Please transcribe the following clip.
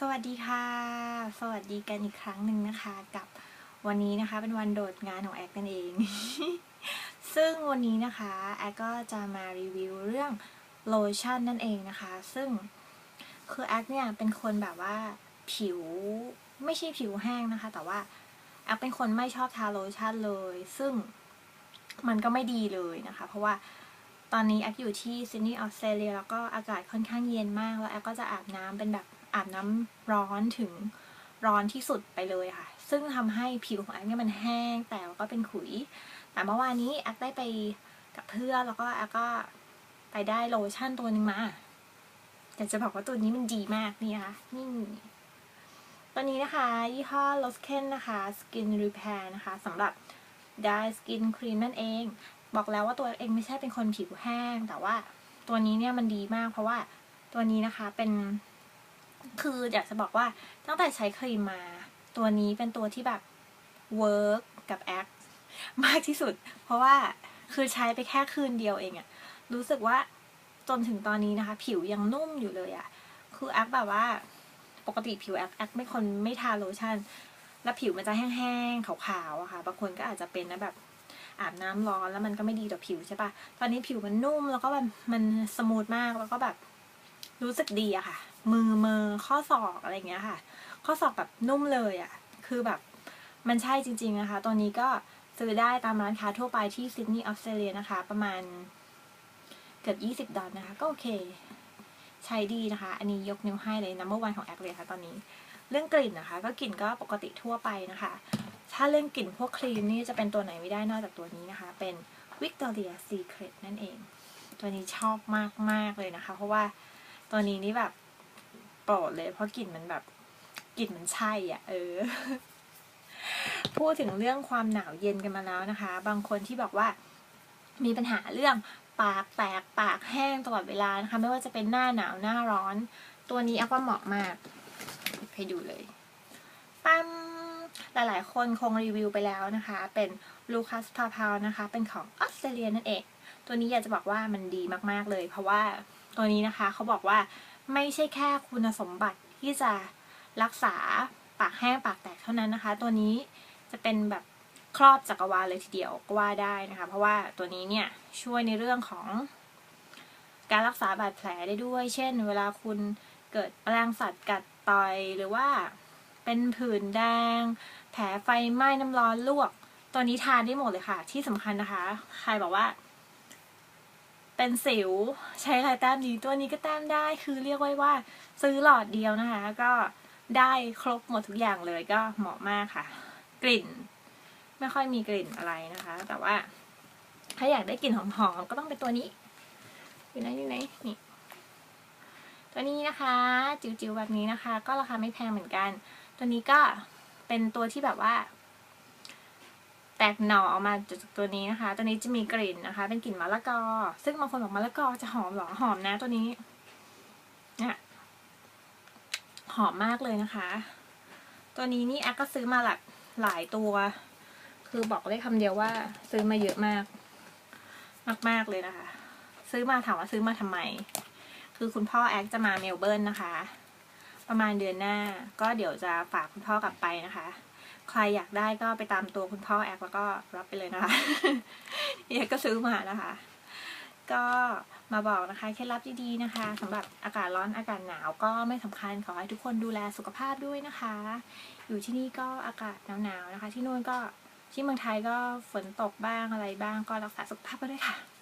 สวัสดีค่ะ สวัสดีกันอีกครั้งหนึ่งนะคะ กับวันนี้นะคะเป็นวันโดดงานของแอคกันเอง ซึ่งวันนี้นะคะแอคก็จะมารีวิวเรื่องโลชั่นนั่นเองนะคะ ซึ่งคือแอคเนี่ยเป็นคนแบบว่าผิวไม่ใช่ผิวแห้งนะคะ แต่ว่าแอคเป็นคนไม่ชอบทาโลชั่นเลย ซึ่งมันก็ไม่ดีเลยนะคะ เพราะว่าตอนนี้แอคอยู่ที่ซิดนีย์ออสเตรเลียแล้วก็อากาศค่อนข้างเย็นมาก แล้วแอคก็จะอาบน้ำเป็นแบบ อาบน้ำร้อนถึงร้อนที่สุดไปเลยค่ะ ซึ่งทำให้ผิวของแอคเนี่ยมันแห้งแต่ก็เป็นขุย แต่เมื่อวานนี้แอคได้ไปกับเพื่อนแล้วก็แอคก็ไปได้โลชั่นตัวหนึ่งมาอยากจะบอกว่าตัวนี้มันดีมากนี่นะคะนี่ตัวนี้นะคะ ยี่ห้อ l o s k e n นะคะ Skin Repair นะคะสำหรับ Dye Skin Cream นั่นเอง บอกแล้วว่าตัวเองไม่ใช่เป็นคนผิวแห้ง แต่ว่าตัวนี้เนี่ยมันดีมากเพราะว่าตัวนี้นะคะเป็น คืออยากจะบอกว่าตั้งแต่ใช้ครีมมา ตัวนี้เป็นตัวที่แบบเวิร์กกับแอคมากที่สุด เพราะว่าคือใช้ไปแค่คืนเดียวเองอะรู้สึกว่าจนถึงตอนนี้นะคะ ผิวยังนุ่มอยู่เลยอะคือแอคแบบว่าปกติผิวแอคแอคไม่คนไม่ทาโลชั่น แล้วผิวมันจะแห้งๆขาวๆอะค่ะบางคนก็อาจจะเป็นนะแบบอาบน้ำร้อนแล้วมันก็ไม่ดีต่อผิวใช่ปะตอนนี้ผิวมันนุ่มแล้วก็แบบมันสมูทมากแล้วก็แบบรู้สึกดีอะค่ะ มือมือข้อศอกอะไรอย่างเงี้ยค่ะ ข้อศอกแบบนุ่มเลยอะคือแบบมันใช่จริง ๆ นะคะ ตัวนี้ก็ซื้อได้ตามร้านค้าทั่วไปที่ซิดนีย์ออสเตรเลียนะคะ ประมาณเกือบยี่สิบดอลลาร์นะคะ ก็โอเค ใช้ดีนะคะ อันนี้ยกนิ้วให้เลยนัมเบอร์วันของแอคเลยค่ะตอนนี้ เรื่องกลิ่นนะคะ ก็กลิ่นก็ปกติทั่วไปนะคะ ถ้าเรื่องกลิ่นพวกครีมนี่จะเป็นตัวไหนไม่ได้นอกจากตัวนี้นะคะ เป็น Victoria Secret นั่นเอง ตัวนี้ชอบมากมากๆเลยนะคะ เพราะว่าตัวนี้นี่แบบ โปรดเลย เพราะกลิ่นมันแบบกลิ่นมันใช่อะ เออ พูดถึงเรื่องความหนาวเย็นกันมาแล้วนะคะ บางคนที่บอกว่ามีปัญหาเรื่องปากแตกปากแห้งตลอดเวลานะคะ ไม่ว่าจะเป็นหน้าหนาวหน้าร้อน ตัวนี้แอปว่าเหมาะมากให้ดูเลยปั๊มหลายๆ คนคงรีวิวไปแล้วนะคะ เป็นลูคัสพาพาวนะคะ เป็นของออสเตรเลียนั่นเอง ตัวนี้อยากจะบอกว่ามันดีมากๆเลย เพราะว่าตัวนี้นะคะเขาบอกว่า ไม่ใช่แค่คุณสมบัติที่จะรักษาปากแห้งปากแตกเท่านั้นนะคะ ตัวนี้จะเป็นแบบครอบจักรวาลเลยทีเดียวก็ว่าได้นะคะ เพราะว่าตัวนี้เนี่ยช่วยในเรื่องของ การรักษาบาดแผลได้ด้วย เช่น เวลาคุณเกิดแมลงสัตว์กัดต่อยหรือว่าเป็นผื่นแดง แผลไฟไหม้น้ำร้อนลวก ตัวนี้ทานได้หมดเลยค่ะ ที่สำคัญนะคะ ใครบอกว่า เป็นสิวใช้อะไรแต้มดีตัวนี้ก็แต้มได้คือเรียกไว้ว่าซื้อหลอดเดียวนะคะ ก็ได้ครบหมดทุกอย่างเลยก็เหมาะมากค่ะ กลิ่น ไม่ค่อยมีกลิ่นอะไรนะคะ แต่ว่า ถ้าอยากได้กลิ่นหอมๆก็ต้องเป็นตัวนี้อยู่ไหนอยู่ไหนนี่ตัวนี้นะคะ จิ๋วๆแบบนี้นะคะ ก็ราคาไม่แพงเหมือนกัน ตัวนี้ก็เป็นตัวที่แบบว่า แตกหน่อออกมาจากตัวนี้นะคะ ตัวนี้จะมีกลิ่นนะคะ เป็นกลิ่นมะละกอ ซึ่งบางคนบอกมะละกอจะหอมหรอ หอมนะตัวนี้ เนี่ย หอมมากเลยนะคะ ตัวนี้นี่แอคก็ซื้อมาหลายหลายตัว คือบอกได้คำเดียวว่า ซื้อมาเยอะมาก มากๆเลยนะคะ ซื้อมาถามว่าซื้อมาทำไม คือคุณพ่อแอคจะมาเมลเบิร์นนะคะ ประมาณเดือนหน้า ก็เดี๋ยวจะฝากคุณพ่อกลับไปนะคะ ใครอยากได้ก็ไปตามตัวคุณพ่อแอคแล้วก็รับไปเลยนะคะเดี๋ยวก็ซื้อมานะคะ ก็มาบอกนะคะเคล็ดลับดีๆนะคะสำหรับอากาศร้อนอากาศหนาวก็ไม่สำคัญขอให้ทุกคนดูแลสุขภาพด้วยนะคะ อยู่ที่นี่ก็อากาศหนาวๆนะคะ ที่นู่นก็ที่เมืองไทยก็ฝนตกบ้างอะไรบ้างก็รักษาสุขภาพกันด้วยค่ะ